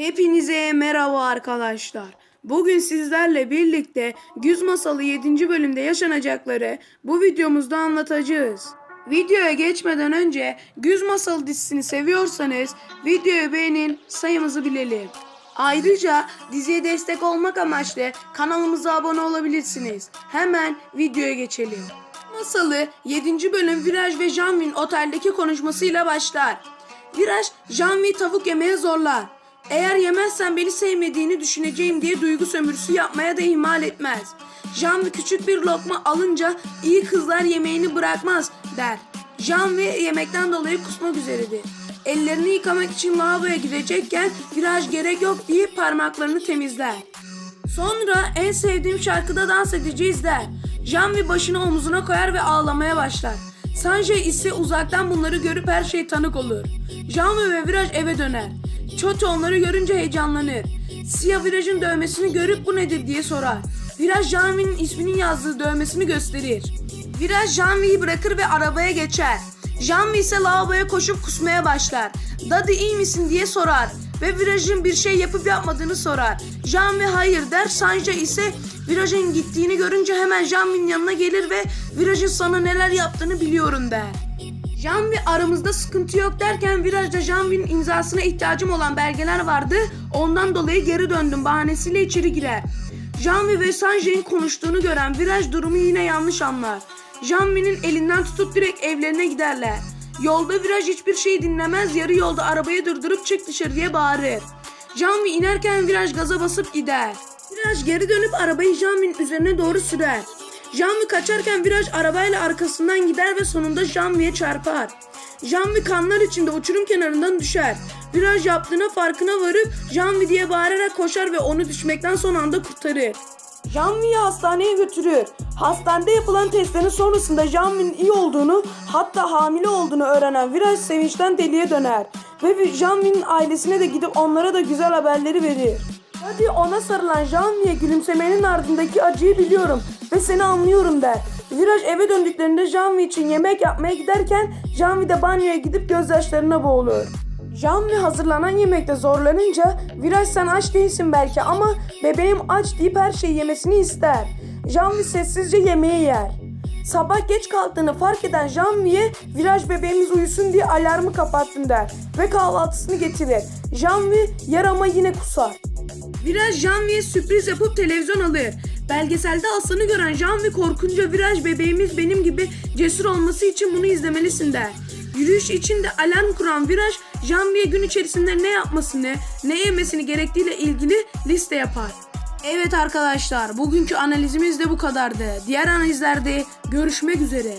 Hepinize merhaba arkadaşlar. Bugün sizlerle birlikte Güz Masalı 7. bölümde yaşanacakları bu videomuzda anlatacağız. Videoya geçmeden önce Güz Masalı dizisini seviyorsanız videoyu beğenin sayımızı bilelim. Ayrıca diziye destek olmak amaçlı kanalımıza abone olabilirsiniz. Hemen videoya geçelim. Masalı 7. bölüm Viraj ve Janvin oteldeki konuşmasıyla başlar. Viraj, Janvi'yi tavuk yemeye zorlar. Eğer yemezsen beni sevmediğini düşüneceğim diye duygu sömürüsü yapmaya da ihmal etmez. Janvi küçük bir lokma alınca iyi kızlar yemeğini bırakmaz der. Janvi yemekten dolayı kusmak üzeredir. Ellerini yıkamak için lavaboya gidecekken viraj gerek yok deyip parmaklarını temizler. Sonra en sevdiğim şarkıda dans edeceğiz der. Janvi başını omzuna koyar ve ağlamaya başlar. Sanjay ise uzaktan bunları görüp her şeye tanık olur. Janvi ve Viraj eve döner. Çoto onları görünce heyecanlanır. Siyah Viraj'ın dövmesini görüp bu nedir diye sorar. Viraj Janvi'nin isminin yazdığı dövmesini gösterir. Viraj Janvi'yi bırakır ve arabaya geçer. Janvi ise lavaboya koşup kusmaya başlar. Dadı iyi misin diye sorar ve Viraj'ın bir şey yapıp yapmadığını sorar. Janvi hayır der. Sanjay ise Viraj'ın gittiğini görünce hemen Janvi'nin yanına gelir ve Viraj'ın sana neler yaptığını biliyorum der. Janvi aramızda sıkıntı yok derken virajda Janvi'nin imzasına ihtiyacım olan belgeler vardı. Ondan dolayı geri döndüm bahanesiyle içeri girer. Janvi ve Sanjay'ın konuştuğunu gören viraj durumu yine yanlış anlar. Janvi'nin elinden tutup direkt evlerine giderler. Yolda viraj hiçbir şey dinlemez yarı yolda arabayı durdurup çık dışarı diye bağırır. Janvi inerken viraj gaza basıp gider. Viraj geri dönüp arabayı Janvi'nin üzerine doğru sürer. Janvi kaçarken viraj arabayla arkasından gider ve sonunda Janvi'ye çarpar. Janvi kanlar içinde uçurum kenarından düşer. Viraj yaptığına farkına varıp Janvi diye bağırarak koşar ve onu düşmekten son anda kurtarır. Janvi'yi hastaneye götürür. Hastanede yapılan testlerin sonrasında Janvi'nin iyi olduğunu hatta hamile olduğunu öğrenen Viraj sevinçten deliye döner. Ve Janvi'nin ailesine de gidip onlara da güzel haberleri verir. Hadi ona sarılan Janvi'ye gülümsemenin ardındaki acıyı biliyorum ve seni anlıyorum der. Viraj eve döndüklerinde Janvi için yemek yapmaya giderken Janvi de banyoya gidip gözyaşlarına boğulur. Janvi hazırlanan yemekte zorlanınca Viraj sen aç değilsin belki ama bebeğim aç deyip her şeyi yemesini ister. Janvi sessizce yemeği yer. Sabah geç kalktığını fark eden Janvi'ye Viraj bebeğimiz uyusun diye alarmı kapattın der ve kahvaltısını getirir. Janvi yer ama yine kusar. Viraj Janvi'ye sürpriz yapıp televizyon alır. Belgeselde aslanı gören Janvi korkunca Viraj bebeğimiz benim gibi cesur olması için bunu izlemelisin der. Yürüyüş için de alarm kuran Viraj, Janvi'ye gün içerisinde ne yapmasını, ne yemesini gerektiğiyle ilgili liste yapar. Evet arkadaşlar, bugünkü analizimiz de bu kadardı. Diğer analizlerde görüşmek üzere.